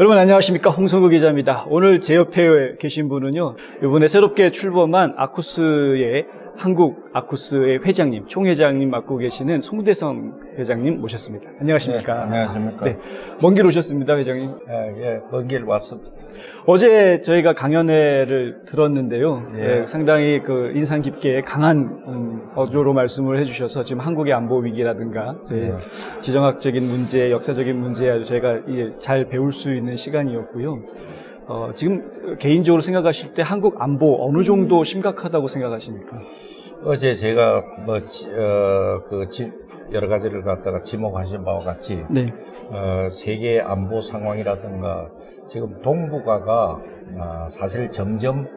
여러분 안녕하십니까 홍성구 기자입니다. 오늘 제 옆에 계신 분은요 이번에 새롭게 출범한 아쿠스의 한국 아쿠스의 회장님, 총회장님 맡고 계시는 송대성 회장님 모셨습니다. 안녕하십니까? 네, 안녕하십니까. 네, 먼 길 오셨습니다, 회장님. 예, 예, 먼 길 왔습니다. 어제 저희가 강연회를 들었는데요. 예. 예, 상당히 그 인상 깊게 강한 음, 어조로 말씀을 해주셔서 지금 한국의 안보 위기라든가 저희 예. 지정학적인 문제, 역사적인 문제 아주 저희가 잘 배울 수 있는 시간이었고요. 어, 지금 개인적으로 생각하실 때 한국 안보 어느 정도 심각하다고 생각하십니까? 어제 제가 뭐, 지- 어, 그, 지- 여러 가지를 갖다가 지목하신 바와 같이, 네, 어, 세계 안보 상황이라든가, 지금 동북아가, 아, 사실 점점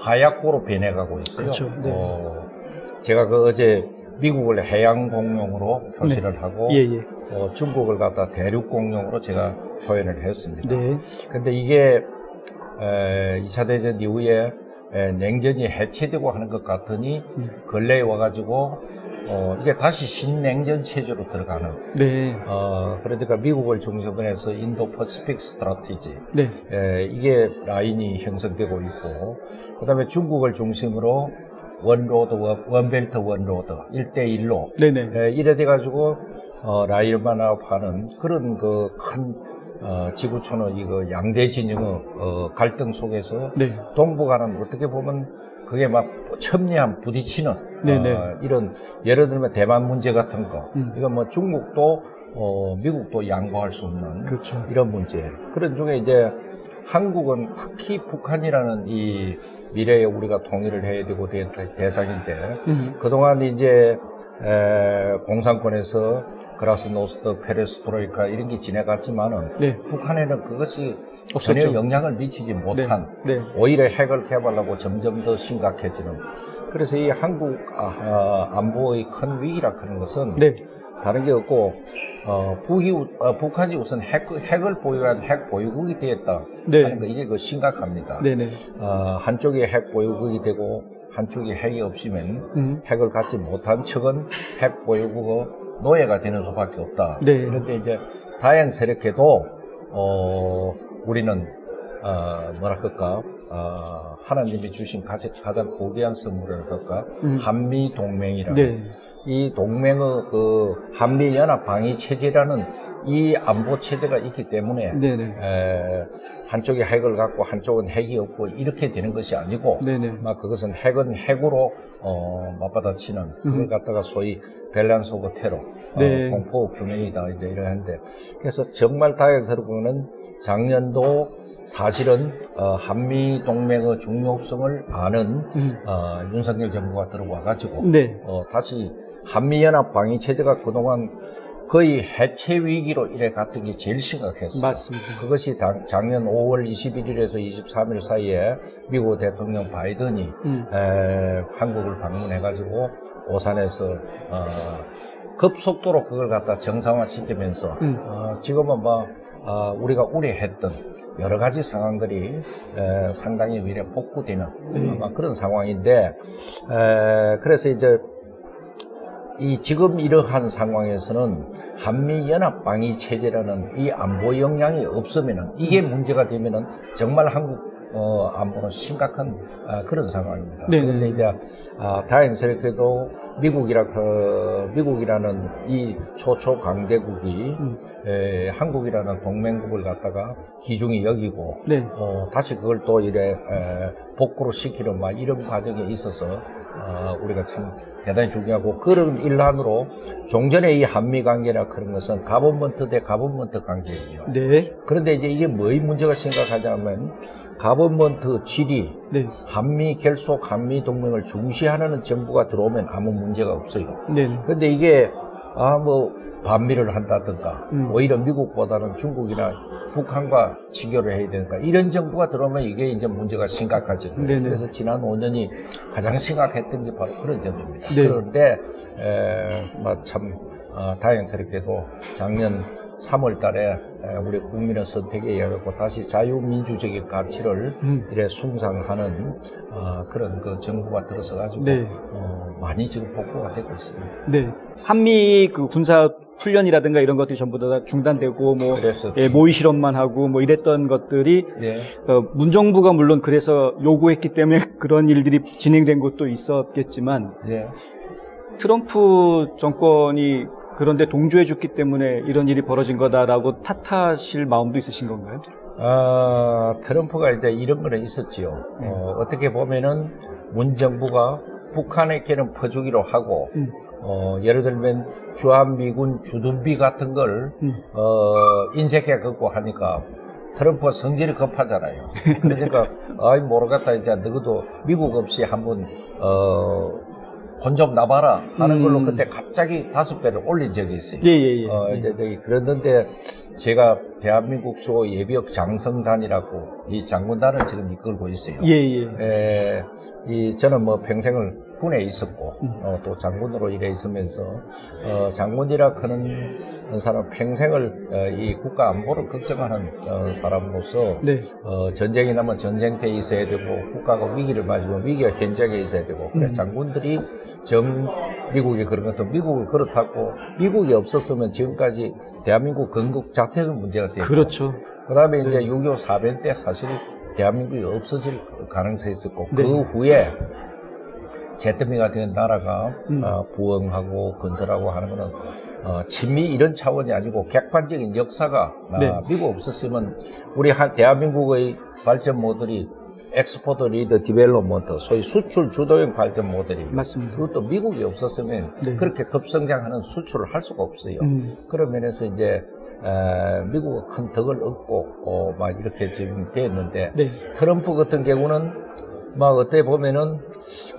화약고로 변해가고 있어요. 그렇죠. 네. 어, 제가 그 어제 미국을 해양 공룡으로 표시를 하고, 예, 예. 어, 중국을 갖다 대륙 공룡으로 제가 표현을 했습니다. 네, 근데 이게 에, 2차 대전 이후에 에, 냉전이 해체되고 하는 것 같더니 음. 근래에 와가지고 어, 이게 다시 신냉전 체제로 들어가는 네, 어, 그러니까 미국을 중심으로 해서 인도 퍼시픽 스트라티지 네, 에, 이게 라인이 형성되고 있고 그 다음에 중국을 중심으로 원로드 원- 원벨트 원로드 1대1로 네, 네. 에, 이래 돼가지고 어, 라일만업하는 그런 그 큰 어, 지구촌의 이거 양대 진영의 어, 갈등 속에서 네. 동북아는 어떻게 보면 그게 막 첨예한 부딪히는 네네. 어, 이런 예를 들면 대만 문제 같은 거 음. 이건 뭐 중국도 어, 미국도 양보할 수 없는 그렇죠. 이런 문제 그런 중에 이제 한국은 특히 북한이라는 이 미래에 우리가 통일을 해야 되고 대, 대상인데 음. 그동안 이제 에, 공산권에서 그라스노스트, 페레스트로이카 이런 게 지내갔지만은 네, 북한에는 그것이 없었죠. 전혀 영향을 미치지 못한 네, 오히려 핵을 개발하고 점점 더 심각해지는 그래서 이 한국 아, 아, 안보의 큰 위기라 하는 것은 네, 다른 게 없고 어, 북이, 우- 어, 북한이 우선 핵, 핵을 보유한 핵 보유국이 되었다 네. 하는 거 이게 그 심각합니다. 네, 네. 어, 한쪽이 핵 보유국이 되고 한쪽이 핵이 없으면 음. 핵을 갖지 못한 측은 핵 보유국의 노예가 되는 수밖에 없다. 네. 그런데 이제 다행스럽게도 어, 우리는 어, 뭐라 할까 어, 하나님이 주신 가장, 가장 고귀한 선물을 할까 음. 한미 동맹이라는 네. 이 동맹의 그 한미 연합 방위 체제라는 이 안보 체제가 있기 때문에. 에, 한쪽이 핵을 갖고 한쪽은 핵이 없고 이렇게 되는 것이 아니고 네, 네. 막 그것은 핵은 핵으로 어, 맞받아치는 그걸 음. 갖다가 소위 밸런스 오브 테러 네. 어, 공포 균형이다 이제 이러는데 그래서 정말 다행스러운 거는 작년도 사실은 어, 한미 동맹의 중요성을 아는 음. 어, 윤석열 정부가 들어와 가지고 네. 어, 다시 한미연합 방위 체제가 그동안 거의 해체 위기로 이래 갔던 게 제일 심각했어요. 맞습니다. 그것이 당- 작년 5월 21일에서 23일 사이에 미국 대통령 바이든이 음. 에, 한국을 방문해가지고 오산에서 어, 급속도로 그걸 갖다 정상화시키면서 음. 어, 지금은 뭐 어, 우리가 우려했던 여러 가지 상황들이 에, 상당히 미래 복구되는 네. 아마 그런 상황인데 에, 그래서 이제 이 지금 이러한 상황에서는 한미 연합 방위 체제라는 이 안보 역량이 없으면은 이게 문제가 되면은 정말 한국 어, 안보는 심각한 아, 그런 상황입니다. 네. 그런데 이제 아, 다행스럽게도 미국이라 그 미국이라는 이 초초 강대국이 음. 에, 한국이라는 동맹국을 갖다가 기중히 여기고 네. 어, 다시 그걸 또 이래 에, 복구로 시키는 막 이런 과정에 있어서 어, 우리가 참 대단히 중요하고 그런 일환으로 종전의 이 한미 관계나 그런 것은 가버먼트 대 가버먼트 관계예요. 네. 그런데 이제 이게 뭐의 문제가 심각하냐면 가버먼트 질이 네. 한미 결속 한미 동맹을 중시하는 정부가 들어오면 아무 문제가 없어요. 네. 근데 이게 아뭐 반미를 한다든가 음. 오히려 미국보다는 중국이나 북한과 치교를 해야 되니까 이런 정부가 들어오면 이게 이제 문제가 심각하죠. 네네. 그래서 지난 5년이 가장 심각했던 게 바로 그런 점입니다. 네. 그런데 에, 뭐참 어, 다행스럽게도 작년 3월 달에 에, 우리 국민의 선택에 의해 갖고 다시 자유민주적인 가치를 음. 이래 숭상하는 어, 그런 그 정부가 들어서 가지고 네. 어, 많이 지금 복구가 되고 있습니다. 네. 한미 그 군사 훈련이라든가 이런 것들이 전부 다 중단되고 뭐 예, 모의 실험만 하고 뭐 이랬던 것들이 네. 어, 문정부가 물론 그래서 요구했기 때문에 그런 일들이 진행된 것도 있었겠지만 네. 트럼프 정권이 그런데 동조해줬기 때문에 이런 일이 벌어진 거다라고 탓하실 마음도 있으신 건가요? 아, 트럼프가 이제 이런 거는 있었지요. 네. 어, 어떻게 보면은 문 정부가 북한에게는 퍼주기로 하고, 음. 어, 예를 들면 주한미군 주둔비 같은 걸, 음. 어, 인색하게 걷고 하니까 트럼프가 성질이 급하잖아요. 그러니까, 아이, 모르겠다. 이제 너희도 미국 없이 한번, 어, 혼좀 나봐라 하는 걸로 음. 그때 갑자기 다섯 배를 올린 적이 있어요. 예, 예, 예. 어, 예. 이제 저기 그랬는데 제가 대한민국 수호 예비역 장성단이라고 이 장군단을 지금 이끌고 있어요. 예, 예. 에, 이 저는 뭐 평생을 군에 있었고 음. 어, 또 장군으로 일해 있으면서 어, 장군이라 하는 사람 평생을 어, 이 국가 안보를 걱정하는 어, 사람으로서 네. 어, 전쟁이 나면 전쟁터에 있어야 되고 국가가 위기를 맞으면 위기가 현장에 있어야 되고 그래서 음. 장군들이 정 미국이 그런 것도 미국이 그렇다고 미국이 없었으면 지금까지 대한민국 건국 자체가 문제가 되고 그렇죠. 그다음에 이제 네. 6.25 사변 때 사실 대한민국이 없어질 가능성이 있었고 네. 그 후에 제트미가 된 나라가 음. 어, 부흥하고 건설하고 하는 거는 어, 친미 이런 차원이 아니고 객관적인 역사가 아, 네. 미국 없었으면 우리 한 대한민국의 발전 모델이 엑스포트 리더 디벨롭먼트 소위 수출 주도형 발전 모델이에요. 맞습니다. 그것도 미국이 없었으면 네. 그렇게 급성장하는 수출을 할 수가 없어요. 음. 그런 면에서 이제 에, 미국은 큰 덕을 얻고 어, 막 이렇게 지금 됐는데 네. 트럼프 같은 경우는 막 어떻게 보면은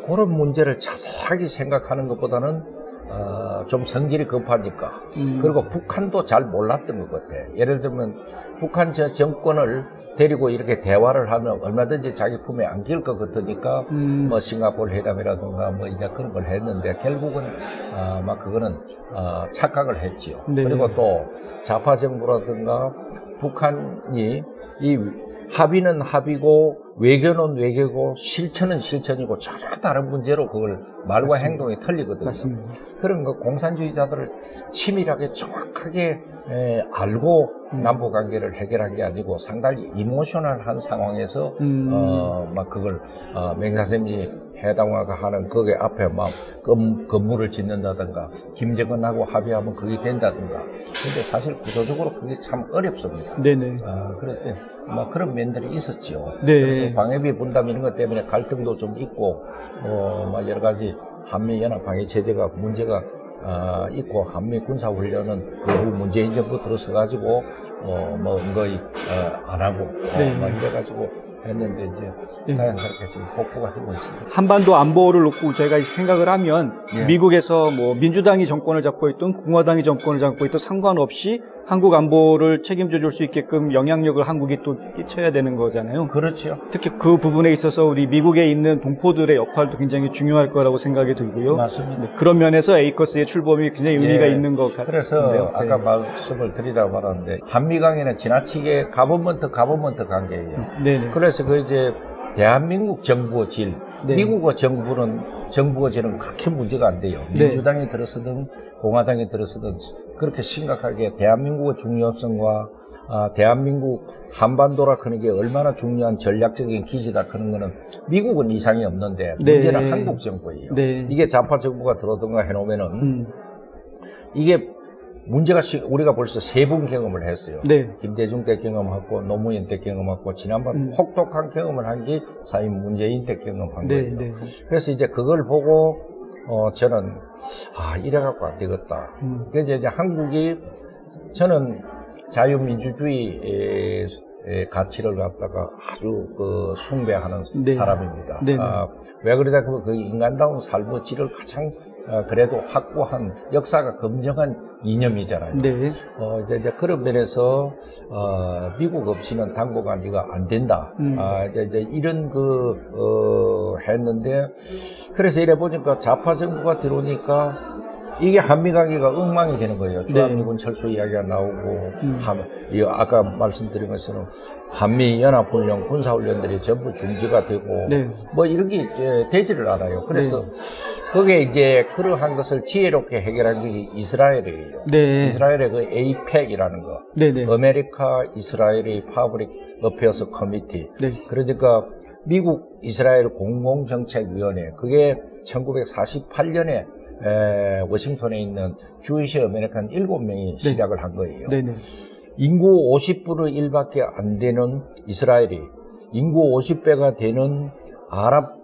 그런 문제를 자세하게 생각하는 것보다는 어, 좀 성질이 급하니까 음. 그리고 북한도 잘 몰랐던 것 같아. 예를 들면 북한 저 정권을 데리고 이렇게 대화를 하면 얼마든지 자기 품에 안길 것 같으니까 음. 뭐 싱가포르 회담이라든가 뭐 이제 그런 걸 했는데 결국은 아, 막 그거는 어, 착각을 했지요. 네. 그리고 또 좌파 정부라든가 북한이 이 합의는 합의고 외교는 외교고 실천은 실천이고 전혀 다른 문제로 그걸 말과 맞습니다. 행동이 틀리거든요. 맞습니다. 그런 거 공산주의자들을 치밀하게 정확하게 에, 알고 음. 남북 관계를 해결한 게 아니고 상당히 이모셔널한 상황에서 음. 어, 막 그걸 어, 맹사쌤이 해당화가 하는 거기 앞에 막 건, 건물을 짓는다든가 김정은하고 합의하면 그게 된다든가 근데 사실 구조적으로 그게 참 어렵습니다. 네네. 아, 때, 막 그런 면들이 있었죠. 네. 그래서 방해비 분담 이런 것 때문에 갈등도 좀 있고, 어, 막 여러 가지 한미 연합 방해 체제가 문제가 아, 있고, 한미 군사 훈련은 그후 문재인 정부 들어서 가지고, 어, 뭐, 거의, 어, 안 하고, 어, 네. 막 이래 가지고 했는데, 이제, 네. 다양하게 지금 복구가 되고 있습니다. 한반도 안보를 놓고 제가 생각을 하면 예. 미국에서 뭐 민주당이 정권을 잡고 있던 공화당이 정권을 잡고 있던 상관없이 한국 안보를 책임져 줄 수 있게끔 영향력을 한국이 또 끼쳐야 되는 거잖아요. 그렇죠. 특히 그 부분에 있어서 우리 미국에 있는 동포들의 역할도 굉장히 중요할 거라고 생각이 들고요. 맞습니다. 네, 그런 면에서 에이커스의 출범이 굉장히 의미가 예. 있는 것 같은데요. 그래서 아까 네. 말씀을 드리다 말았는데, 한미강에는 지나치게 가버먼트 가버먼트 관계예요. 네네. 그래서 그 이제 대한민국 정부의 질, 네. 미국의 정부는 정부의 질은 그렇게 문제가 안 돼요. 네. 민주당이 들어서든 공화당이 들어서든 그렇게 심각하게 대한민국의 중요성과 아, 대한민국 한반도라 그런 게 얼마나 중요한 전략적인 기지다 그런 거는 미국은 이상이 없는데 네. 문제는 한국 정부예요. 네. 이게 좌파 정부가 들어든가 해놓으면은 음, 이게 문제가 시- 우리가 벌써 세 번 경험을 했어요. 네. 김대중 때 경험하고 노무현 때 경험하고 지난번 음. 혹독한 경험을 한 게 사임 문재인 때 경험한 네, 거예요. 네. 그래서 이제 그걸 보고 어 저는 아 이래 갖고 안 되겠다. 음, 그래서 이제 한국이 저는 자유민주주의의 의 가치를 갖다가 아주 그 숭배하는 네. 사람입니다. 네, 네. 아, 왜 그러냐 그러면 그 인간다운 삶의 질을 가장 어, 그래도 확고한 역사가 검증한 이념이잖아요. 네. 어, 이제, 이제 그런 면에서, 어, 미국 없이는 당분간 이거 안 된다. 음. 아, 이제, 이제 이런 그, 어, 했는데, 그래서 이래 보니까 좌파 정부가 들어오니까, 이게 한미 관계가 엉망이 되는 거예요. 네. 주한미군 철수 이야기가 나오고, 음. 한, 이 아까 말씀드린 것처럼 한미 연합훈련, 군사훈련들이 전부 중지가 되고, 네. 뭐 이런 게 이제 되지를 않아요. 그래서 그게 이제 그러한 것을 지혜롭게 해결한 게 이스라엘이에요. 네. 이스라엘의 그 에이펙이라는 거, 네네. 아메리카 이스라엘의 파브릭 어페어스 커미티. 네. 그러니까 미국 이스라엘 공공정책위원회 그게 1948년에 워싱턴에 있는 주이시 아메리칸 7명이 시작을 한 거예요. 네네. 인구 50분의 1밖에 안 되는 이스라엘이 인구 50배가 되는 아랍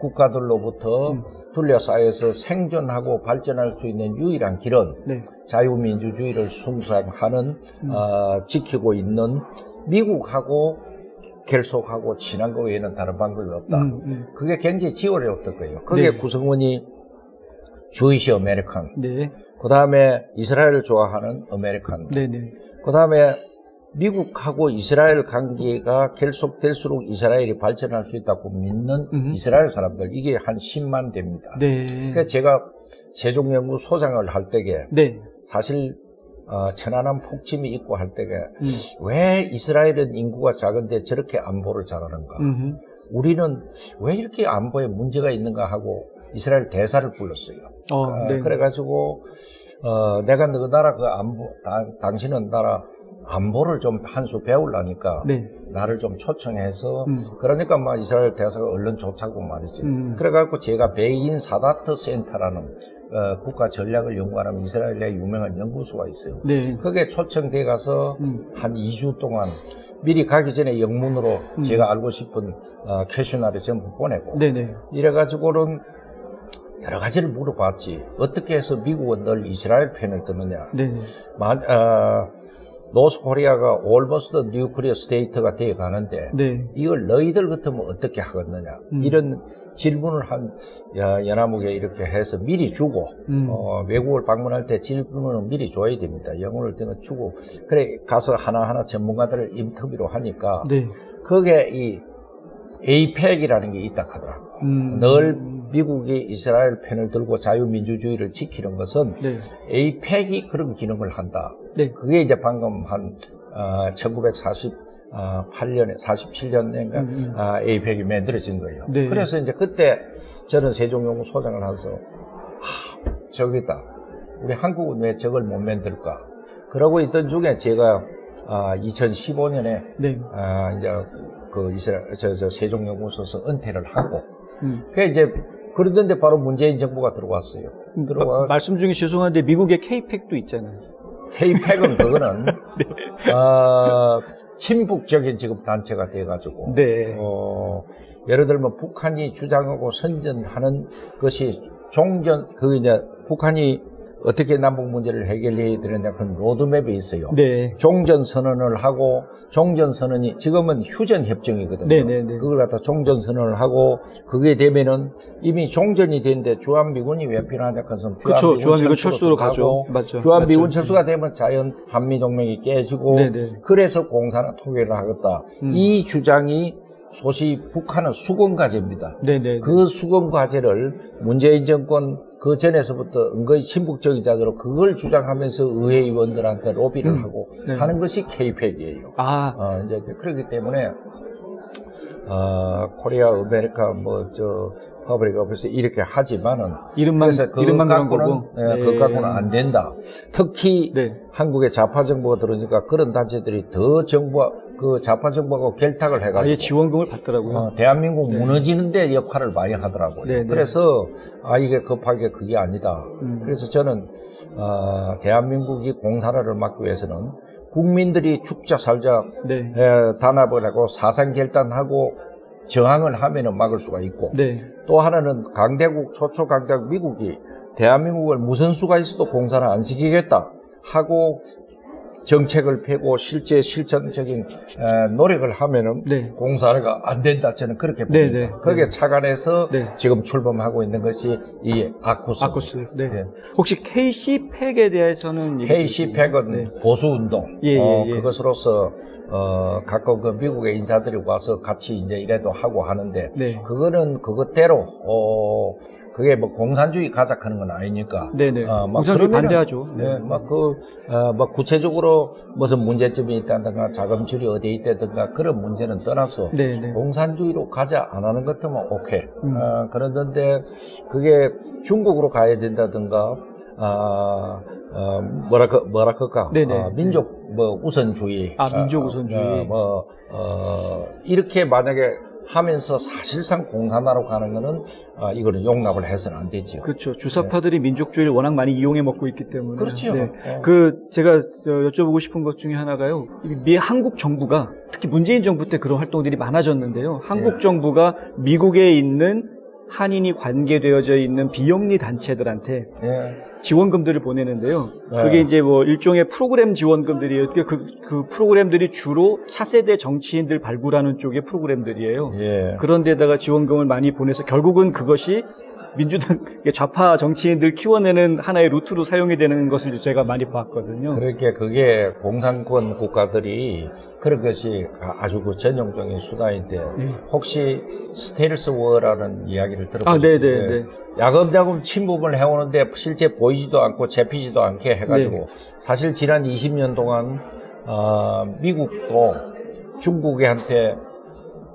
국가들로부터 음. 둘러싸여서 생존하고 발전할 수 있는 유일한 길은 네. 자유민주주의를 숭상하는 음. 어, 지키고 있는 미국하고 결속하고 친한 거 외에는 다른 방법이 없다. 음, 음. 그게 굉장히 지어려웠던 거예요. 그게 네. 구성원이 주이시 아메리칸, 네. 그 다음에 이스라엘을 좋아하는 아메리칸, 네네. 그 다음에 미국하고 이스라엘 관계가 결속될수록 이스라엘이 발전할 수 있다고 믿는 음. 이스라엘 사람들, 이게 한 10만 됩니다. 네. 그러니까 제가 세종연구 소장을 할 때에 네. 사실 어, 천안함 폭침이 있고 할 때에 음. 왜 이스라엘은 인구가 작은데 저렇게 안보를 잘하는가? 음. 우리는 왜 이렇게 안보에 문제가 있는가 하고 이스라엘 대사를 불렀어요. 어, 어, 네. 그래가지고 어, 내가 너 나라 그 안보, 당- 당신은 나라 안보를 좀 한 수 배우려니까 네. 나를 좀 초청해서 음. 그러니까 막 이스라엘 대사가 얼른 좋다고 말이지. 음. 그래갖고 제가 베인 사다트 센터라는 어, 국가 전략을 연구하는 이스라엘의 유명한 연구소가 있어요. 네. 거기에 초청돼 가서 음. 한 2주 동안 미리 가기 전에 영문으로 음. 제가 알고 싶은 어, 퀘셔나를 전부 보내고 네네. 이래가지고는 여러 가지를 물어봤지. 어떻게 해서 미국은 늘 이스라엘 편을 드느냐. 네. 마, 어, 노스 코리아가 올버스트 뉴클리어 스테이트가 되어 가는데 네. 이걸 너희들 같으면 어떻게 하겠느냐. 음. 이런 질문을 한 야, 연합국에 이렇게 해서 미리 주고 음. 어, 외국을 방문할 때 질문을 미리 줘야 됩니다. 영어를 때는 주고 그래 가서 하나하나 전문가들을 인터뷰로 하니까 네. 거기에 이 에이펙이라는 게 있다 하더라고. 음. 늘 미국이 이스라엘 편을 들고 자유민주주의를 지키는 것은 네. 에이펙이 그런 기능을 한다. 네. 그게 이제 방금 한 어, 1948년에 47년인가 음, 음. 아, 에이펙이 만들어진 거예요. 네. 그래서 이제 그때 저는 세종연구소장을 해서 하, 저기다 우리 한국은 왜 저걸 못 만들까? 그러고 있던 중에 제가 아, 2015년에 네. 아, 이제 그 이스라엘 저, 저 세종연구소에서 은퇴를 하고 음. 그 이제 그러던데 바로 문재인 정부가 들어왔어요. 들어와 마- 말씀 중에 죄송한데 미국에 K-팩도 있잖아요. K-팩은 그거는 어, 친북적인 지금 단체가 돼가지고 네. 어, 예를 들면 북한이 주장하고 선전하는 것이 종전 그 이제 북한이 어떻게 남북 문제를 해결해야 되느냐 그런 로드맵이 있어요. 네. 종전 선언을 하고 종전 선언이 지금은 휴전 협정이거든요. 네 네 네. 그걸 갖다 종전 선언을 하고 그게 되면은 이미 종전이 됐는데 주한 미군이 왜 필요하냐 그래서 그쵸. 주한미군 철수로 가죠. 맞죠. 주한 미군 맞죠. 철수가 되면 자연 한미 동맹이 깨지고 네 네. 그래서 공산화 통일을 하겠다. 음. 이 주장이 소위 북한은 수건 과제입니다. 네네. 그 수건 과제를 문재인 정권 그 전에서부터 은거히 친북적인 자들로 그걸 주장하면서 의회 의원들한테 로비를 음. 하고 네. 하는 것이 K-팩이에요. 아, 어, 이제 그렇기 때문에 어, 코리아, 아메리카, 뭐, 저, 퍼블릭 오피스 이렇게 하지만은 이름만, 그래서 그거 이름만 갖고는. 예, 그거 갖고는 안 된다. 특히 네. 한국의 좌파 정부가 들어오니까 그런 단체들이 더 정부와 그 좌파 정부하고 결탁을 해가지고 아예 지원금을 받더라고요. 어, 대한민국 네. 무너지는데 역할을 많이 하더라고요. 네, 네. 그래서 아 이게 급하게 그게 아니다. 음. 그래서 저는 어, 대한민국이 공산화를 막기 위해서는 국민들이 죽자 살자 네. 에, 단합을 하고 사상 결단하고 저항을 하면은 막을 수가 있고 네. 또 하나는 강대국 초초 강대국 미국이 대한민국을 무슨 수가 있어도 공산화 안 시키겠다 하고 정책을 펴고 실제 실천적인 에, 노력을 하면은 네. 공산화가 안 된다 저는 그렇게 네, 봅니다. 네. 거기에 착안해서 네. 지금 출범하고 있는 것이 이 아쿠스. 아쿠스. 네. 네. 혹시 KC-팩에 대해서는 얘기 KC 팩은 네. 보수 운동. 예, 예, 어, 예. 그것으로서 어, 가끔 그 미국의 인사들이 와서 같이 이제 이래도 하고 하는데 네. 그거는 그것대로 어, 그게 뭐 공산주의 가작하는 건 아니니까. 네네. 어, 막 공산주의 그러면은- 반대하죠. 네, 막그 어, 뭐 구체적으로 무슨 문제점이 있다든가 자금줄이 어디에 있다든가 그런 문제는 떠나서 네네. 공산주의로 가자 안 하는 것 같으면 오케이. 음. 어, 그러는데 그게 중국으로 가야 된다든가 아, 어, 뭐라 그 뭐라 그까 네네. 어, 민족 뭐 우선주의 아, 민족 어, 우선주의. 어, 뭐 어, 이렇게 만약에 하면서 사실상 공산화로 가는 거는 어, 이거는 용납을 해서는 안 되죠. 그렇죠. 주사파들이 민족주의를 워낙 많이 이용해 먹고 있기 때문에. 그렇죠. 네. 어. 그 제가 저 여쭤보고 싶은 것 중에 하나가요. 이미 한국 정부가 특히 문재인 정부 때 그런 활동들이 많아졌는데요. 한국 예. 정부가 미국에 있는 한인이 관계되어져 있는 비영리 단체들한테 예. 지원금들을 보내는데요. 네. 그게 이제 뭐 일종의 프로그램 지원금들이에요. 그, 그, 그 프로그램들이 주로 차세대 정치인들 발굴하는 쪽의 프로그램들이에요. 예. 그런데다가 지원금을 많이 보내서 결국은 그것이 민주당 좌파 정치인들 키워내는 하나의 루트로 사용이 되는 것을 제가 많이 봤거든요. 그렇게 그게 공산권 국가들이 그런 것이 아주 그 전형적인 수단인데 예. 혹시 스테일스 워라는 이야기를 아, 들어보셨어요? 네네네. 야금야금 침범을 해오는데 실제 보이지도 않고 잡히지도 않게 해가지고 네. 사실 지난 20년 동안 어, 미국도 중국한테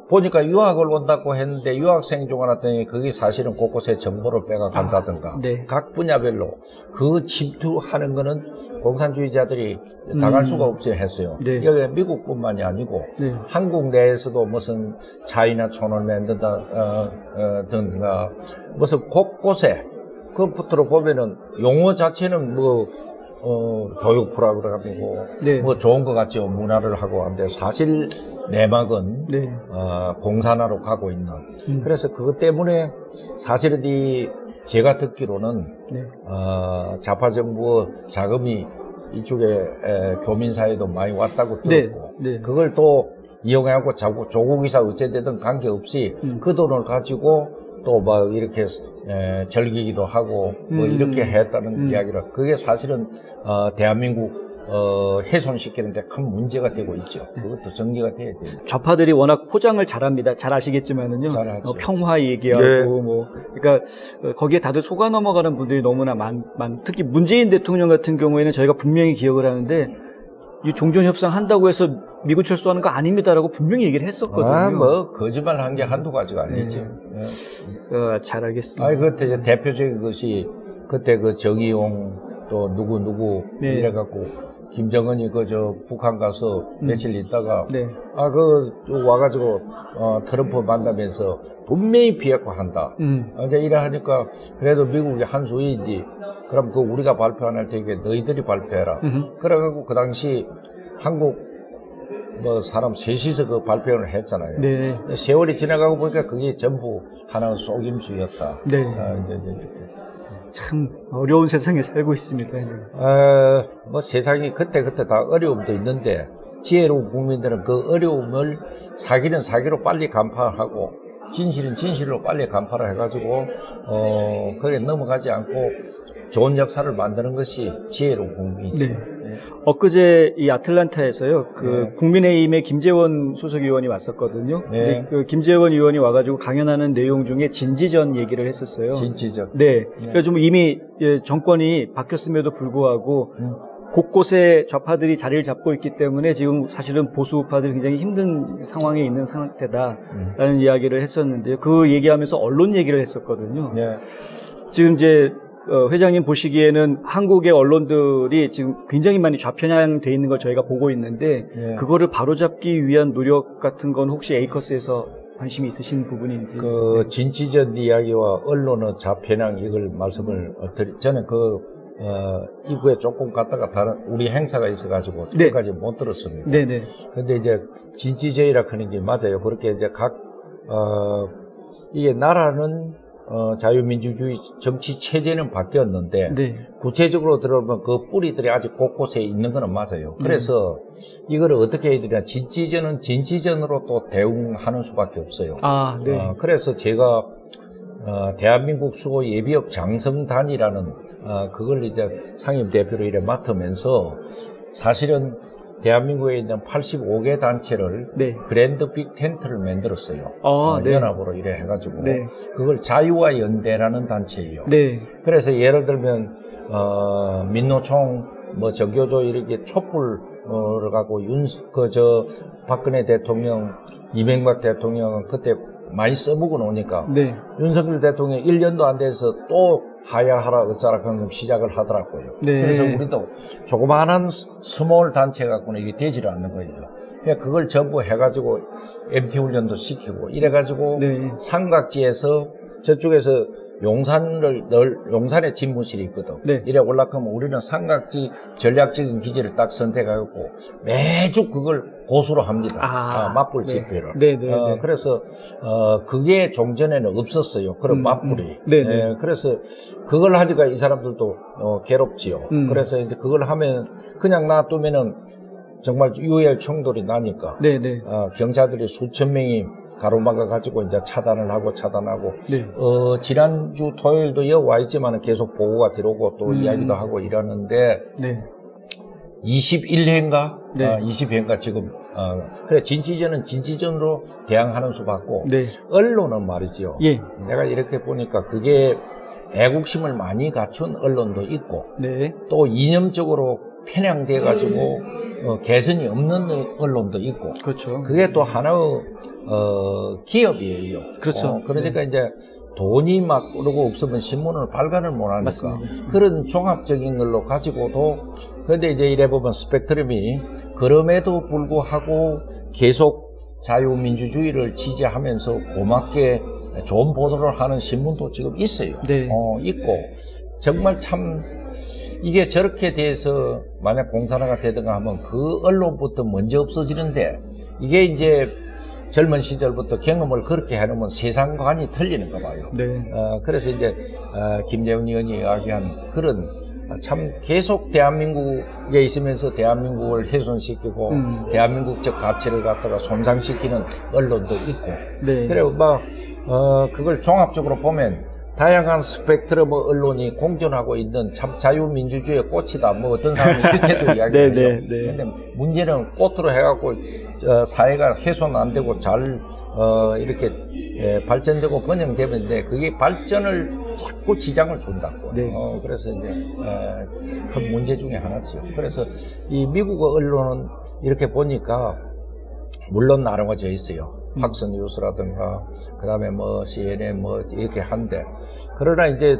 보니까 유학을 온다고 했는데 유학생 중 하나더니 그게 사실은 곳곳에 정보를 빼가 간다든가 아, 네. 각 분야별로 그 침투하는 거는 공산주의자들이 당할 음. 수가 없이 했어요. 네. 여기 미국뿐만이 아니고 네. 한국 내에서도 무슨 차이나 촌을 만든다 어, 어, 든가 무슨 곳곳에 그부터로 보면은 용어 자체는 뭐 어, 교육 프로그램이고 네. 뭐 좋은 것 같죠 문화를 하고 하는데 사실 내막은 네. 어, 공산화로 가고 있는 음. 그래서 그것 때문에 사실은 이 제가 듣기로는 네. 어, 좌파 정부 자금이 이쪽에 에, 교민 사회도 많이 왔다고 네. 들었고 네. 그걸 또 이용해갖고 자꾸 조국이사 어찌되든 관계없이 음. 그 돈을 가지고 또 막 이렇게 에, 즐기기도 하고 뭐 음. 이렇게 했다는 음. 이야기라 그게 사실은 어, 대한민국 어, 훼손시키는데 큰 문제가 되고 있죠. 그것도 정리가 돼야 돼요. 좌파들이 워낙 포장을 잘합니다. 잘 아시겠지만은요. 잘하죠. 어, 평화 얘기하고 네. 뭐 그러니까 어, 거기에 다들 속아 넘어가는 분들이 너무나 많, 많. 특히 문재인 대통령 같은 경우에는 저희가 분명히 기억을 하는데 이 종전 협상 한다고 해서 미군 철수하는 거 아닙니다라고 분명히 얘기를 했었거든요. 아, 뭐 거짓말 한 게 한두 가지가 아니죠. 네. 예. 어, 잘 알겠습니다. 아니 그때 이제 대표적인 것이 그때 그 정의용 또 누구 누구 네. 이래갖고 김정은이 그 저 북한 가서 음. 며칠 있다가 네. 아그 와가지고 어, 트럼프 만나면서 분명히 비핵화 한다. 음. 어, 이제 이래 하니까 그래도 미국이 한 수위인지 그럼 그 우리가 발표 안 할 테니까 너희들이 발표해라. 음흠. 그래갖고 그 당시 한국 뭐 사람 셋이서 그 발표를 했잖아요. 네. 세월이 지나가고 보니까 그게 전부 하나의 속임수였다. 네. 아, 이제, 이제. 참 어려운 세상에 살고 있습니다. 네. 어, 뭐 세상이 그때 그때 다 어려움도 있는데 지혜로운 국민들은 그 어려움을 사기는 사기로 빨리 간파하고 진실은 진실로 빨리 간파를 해가지고 어 그게 넘어가지 않고 좋은 역사를 만드는 것이 지혜로운 국민이죠. 네. 엊그제 이 아틀란타에서요, 그 네. 국민의힘의 김재원 소속 의원이 왔었거든요. 네. 근데 그 김재원 의원이 와가지고 강연하는 내용 중에 진지전 얘기를 했었어요. 진치죠. 네. 그러니까 좀 이미 예, 정권이 바뀌었음에도 불구하고 음. 곳곳에 좌파들이 자리를 잡고 있기 때문에 지금 사실은 보수 우파들이 굉장히 힘든 상황에 있는 상태다라는 음. 이야기를 했었는데요. 그 얘기하면서 언론 얘기를 했었거든요. 네. 지금 이제 어, 회장님 보시기에는 한국의 언론들이 지금 굉장히 많이 좌편향돼 있는 걸 저희가 보고 있는데 네. 그거를 바로잡기 위한 노력 같은 건 혹시 에이커스에서 관심이 있으신 부분인지 그 진치전 이야기와 언론의 좌편향 이걸 말씀을 어, 드리, 저는 그 어, 이부에 조금 갔다가 다른 우리 행사가 있어가지고 네. 지금까지 못 들었습니다. 네네 근데 이제 진지제이라 하는 게 맞아요. 그렇게 이제 각, 어, 이게 나라는 어, 자유민주주의 정치 체제는 바뀌었는데 네 구체적으로 들어보면 그 뿌리들이 아직 곳곳에 있는 거는 맞아요. 그래서 이거를 어떻게 해야 되냐. 진지전은 진지전으로 또 대응하는 수밖에 없어요. 아, 네. 어, 그래서 제가 어, 대한민국 수호 예비역 장성단이라는 어, 그걸 이제 상임 대표로 이래 맡으면서 사실은 대한민국에 있는 85개 단체를 네. 그랜드 빅 텐트를 만들었어요. 아, 어, 네. 연합으로 이래 해가지고 네. 그걸 자유와 연대라는 단체예요. 네. 그래서 예를 들면 어, 민노총 뭐 정교조 이렇게 촛불을 갖고 윤그저 박근혜 대통령 이명박 대통령은 그때 많이 써먹어 놓으니까 네. 윤석열 대통령 1년도 안 돼서 또 하야하라 어쩌라 그런 시작을 하더라고요. 네. 그래서 우리도 조그마한 스- 스몰 단체 갖고는 이게 되지를 않는 거예요. 그러니까 그걸 전부 해가지고 MT 훈련도 시키고 이래가지고 네. 삼각지에서 저쪽에서 용산을 널 용산에 집무실이 있거든. 네. 이래 올라가면 우리는 삼각지 전략적인 기지를 딱 선택하고 매주 그걸 고수로 합니다. 아, 아, 맞불 네. 집회를. 네, 네, 어, 네. 그래서 어, 그게 종전에는 없었어요. 그런 음, 맞불이. 음. 네, 네. 예, 그래서 그걸 하니까 이 사람들도 어, 괴롭지요. 음. 그래서 이제 그걸 하면 그냥 놔두면은 정말 유혈 충돌이 나니까 네, 네. 어, 경찰들이 수천 명이 가로막아 가지고 이제 차단을 하고 차단하고 네. 어, 지난주 토요일도 여기 와 있지만 계속 보고가 들어오고 또 음. 이야기도 하고 이러는데 네. 21회인가? 네. 어, 20회인가 지금 어, 그래 진지전은 진지전으로 대항하는 수밖고 네. 언론은 말이죠. 예. 내가 이렇게 보니까 그게 애국심을 많이 갖춘 언론도 있고 네. 또 이념적으로 편향돼 가지고 어, 개선이 없는 언론도 있고 그렇죠. 그게 또 하나의 어, 기업이에요. 그렇죠. 어, 그러니까 이제 돈이 막 오르고 없으면 신문을 발간을 못 하니까 맞습니다. 그런 종합적인 걸로 가지고도 그런데 이제 이래 보면 스펙트럼이 그럼에도 불구하고 계속 자유민주주의를 지지하면서 고맙게 좋은 보도를 하는 신문도 지금 있어요. 네. 어, 있고 정말 참 이게 저렇게 돼서 만약 공산화가 되든가 하면 그 언론부터 먼저 없어지는데 이게 이제 젊은 시절부터 경험을 그렇게 해놓으면 세상관이 틀리는가 봐요. 네. 어, 그래서 이제 어, 김재훈 의원이 이야기한 그런 참 계속 대한민국에 있으면서 대한민국을 훼손시키고 음. 대한민국적 가치를 갖다가 손상시키는 언론도 있고 네. 그래 뭐 어, 그걸 종합적으로 보면 다양한 스펙트럼 언론이 공존하고 있는 참 자유민주주의의 꽃이다. 뭐 어떤 사람이 이렇게도 이야기해요. 네, 네, 네. 근데 문제는 꽃으로 해갖고 어, 사회가 훼손 안 되고 잘 어, 이렇게 예, 발전되고 번영되는데 그게 발전을 자꾸 지장을 준다고. 네. 어, 그래서 이제 에, 큰 문제 중에 하나죠. 그래서 이 미국 언론은 이렇게 보니까 물론 나눠져 있어요. 음. 팍스 뉴스라든가 그다음에 뭐 CNN 뭐 이렇게 한데 그러나 이제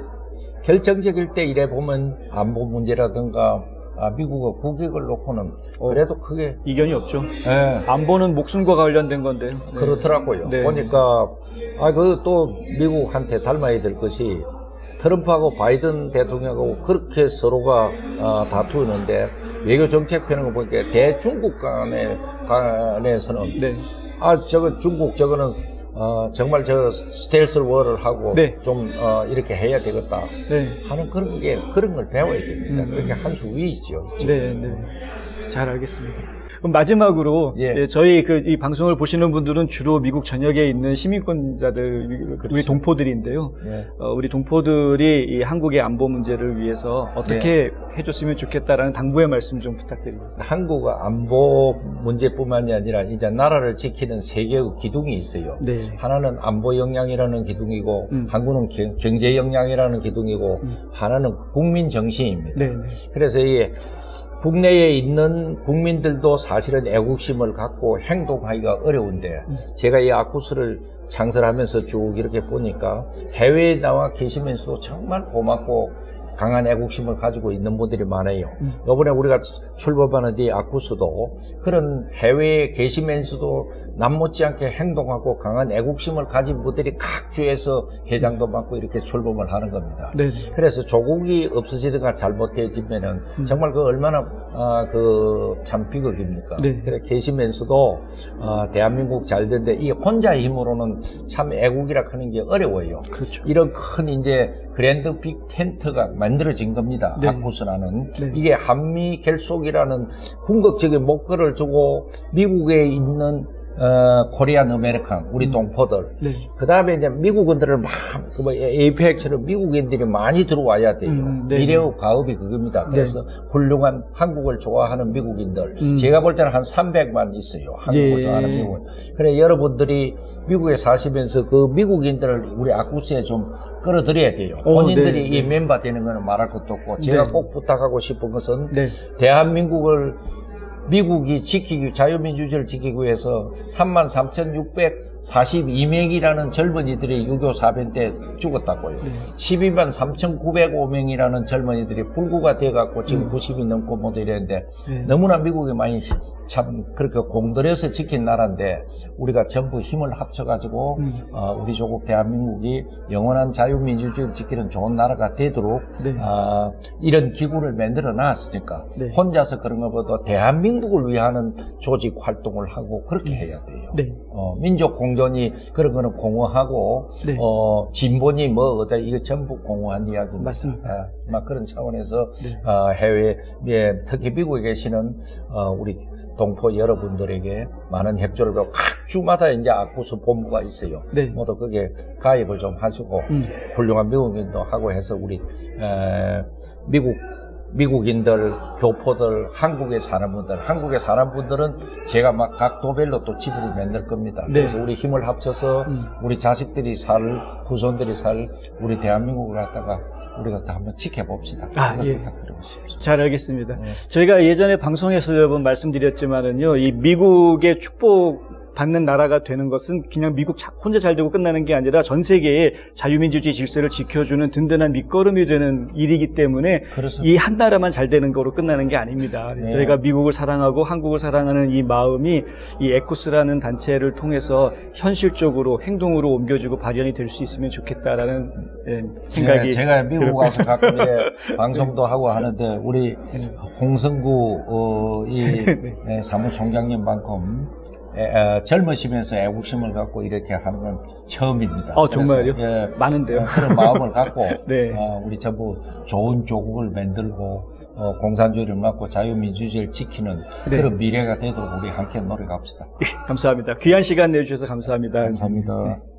결정적일 때 이래 보면 안보 문제라든가 아, 미국의 국익을 놓고는 어. 그래도 크게 이견이 없죠. 예, 안보는 목숨과 관련된 건데. 네. 그렇더라고요. 네. 보니까 아 그 또 미국한테 닮아야 될 것이 트럼프하고 바이든 대통령하고 그렇게 서로가 어, 다투는데 외교 정책 펴는 거 보니까 대중국 간에 간에서는 네. 아 저거 중국 저거는 어, 정말 저 스텔스 워를 하고 네. 좀 어, 이렇게 해야 되겠다 네. 하는 그런 게 그런 걸 배워야 됩니다. 음. 그렇게 한 수 위에 있죠. 네, 네. 잘 알겠습니다. 그럼 마지막으로 예. 예, 저희 그 이 방송을 보시는 분들은 주로 미국 전역에 있는 시민권자들 우리 그렇죠. 동포들인데요. 예. 어, 우리 동포들이 이 한국의 안보 문제를 위해서 어떻게 해줬으면 좋겠다라는 당부의 말씀 좀 부탁드립니다. 한국 안보 문제뿐만이 아니라 이제 나라를 지키는 세 개의 기둥이 있어요. 네. 하나는 안보 역량이라는 기둥이고 음. 한국은 경- 경제 역량이라는 기둥이고 음. 하나는 국민 정신입니다. 네. 네. 그래서 이 국내에 있는 국민들도 사실은 애국심을 갖고 행동하기가 어려운데 음. 제가 이 아쿠스를 창설하면서 쭉 이렇게 보니까 해외에 나와 계시면서도 정말 고맙고 강한 애국심을 가지고 있는 분들이 많아요. 음. 이번에 우리가 출범하는 이 아쿠스도 그런 해외에 계시면서도 남 못지않게 행동하고 강한 애국심을 가진 분들이 각 주에서 회장도 맡고 이렇게 출범을 하는 겁니다. 네. 그래서 조국이 없어지든가 잘못해지면은 음. 정말 그 얼마나 아, 그참 비극입니까? 네. 그래 계시면서도 아, 대한민국 잘 되는데 이 혼자 힘으로는 참 애국이라 하는 게 어려워요. 그렇죠. 이런 큰 이제 그랜드 빅 텐트가 만들어진 겁니다. 네. 아쿠스라는 네. 이게 한미 결속이라는 궁극적인 목표를 두고 미국에 있는 어, 코리안 아메리칸, 음. 우리 동포들. 네. 그 다음에 이제 미국인들을 막, 그 뭐, 에이펙처럼 미국인들이 많이 들어와야 돼요. 음, 네. 미래의 가업이 그겁니다. 그래서 훌륭한 한국을 좋아하는 미국인들. 음. 제가 볼 때는 한 300만 있어요. 한국을 예. 좋아하는 미국인. 그래, 여러분들이 미국에 사시면서 그 미국인들을 우리 아쿠스에 좀 끌어들여야 돼요. 어, 본인들이 네, 이 네. 멤버 되는 거는 말할 것도 없고, 제가 네. 꼭 부탁하고 싶은 것은 네. 대한민국을 미국이 지키기, 자유민주주의를 지키기 위해서 33,642명이라는 젊은이들이 유교 사변 때 죽었다고요. 네. 12만 3,905명이라는 젊은이들이 불구가 돼갖고 지금 90이 넘고 뭐 이랬는데 네. 너무나 미국이 많이 참 그렇게 공들여서 지킨 나라인데 우리가 전부 힘을 합쳐가지고 음. 어, 우리 조국 대한민국이 영원한 자유민주주의를 지키는 좋은 나라가 되도록 네. 아, 이런 기구를 만들어 놨으니까 네. 혼자서 그런 것보다 대한민국을 위하는 조직 활동을 하고 그렇게 해야 돼요. 네. 어, 민족 공존이 그런 거는 공허하고 네. 어, 진본이 뭐 어다 이거 전부 공허한 이야기입니다. 맞습니다. 아, 막 그런 차원에서 네. 어, 해외 예, 특히 미국에 계시는 어, 우리 동포 여러분들에게 많은 협조를 각 주마다 이제 아쿠스 본부가 있어요. 네. 모두 그게 가입을 좀 하시고 음. 훌륭한 미국인도 하고 해서 우리 에, 미국 미국인들, 교포들, 한국에 사는 분들, 한국에 사는 분들은 제가 막 각 도별로 또 지부를 만들 겁니다. 네. 그래서 우리 힘을 합쳐서 음. 우리 자식들이 살, 후손들이 살 우리 대한민국을 갖다가 우리가 다 한번 지켜봅시다. 아, 예. 잘 알겠습니다. 네. 저희가 예전에 방송에서 여러 번 말씀드렸지만은요, 이 미국의 축복 받는 나라가 되는 것은 그냥 미국 자- 혼자 잘 되고 끝나는 게 아니라 전 세계의 자유민주주의 질서를 지켜주는 든든한 밑거름이 되는 일이기 때문에 이 한 나라만 잘 되는 거로 끝나는 게 아닙니다. 네. 저희가 미국을 사랑하고 한국을 사랑하는 이 마음이 이 에쿠스라는 단체를 통해서 현실적으로 행동으로 옮겨지고 발현이 될 수 있으면 좋겠다라는 예, 생각이 네, 제가 미국. 와서 가끔 방송도 하고 하는데 우리 홍성구 어, 이 예, 사무총장님만큼 에, 어, 젊으시면서 애국심을 갖고 이렇게 하는 건 처음입니다. 어, 정말요? 예, 많은데요. 어, 그런 마음을 갖고 네. 어, 우리 전부 좋은 조국을 만들고 어, 공산주의를 막고 자유민주주의를 지키는 네. 그런 미래가 되도록 우리 함께 노력합시다. 감사합니다. 귀한 시간 내주셔서 감사합니다. 감사합니다. 네.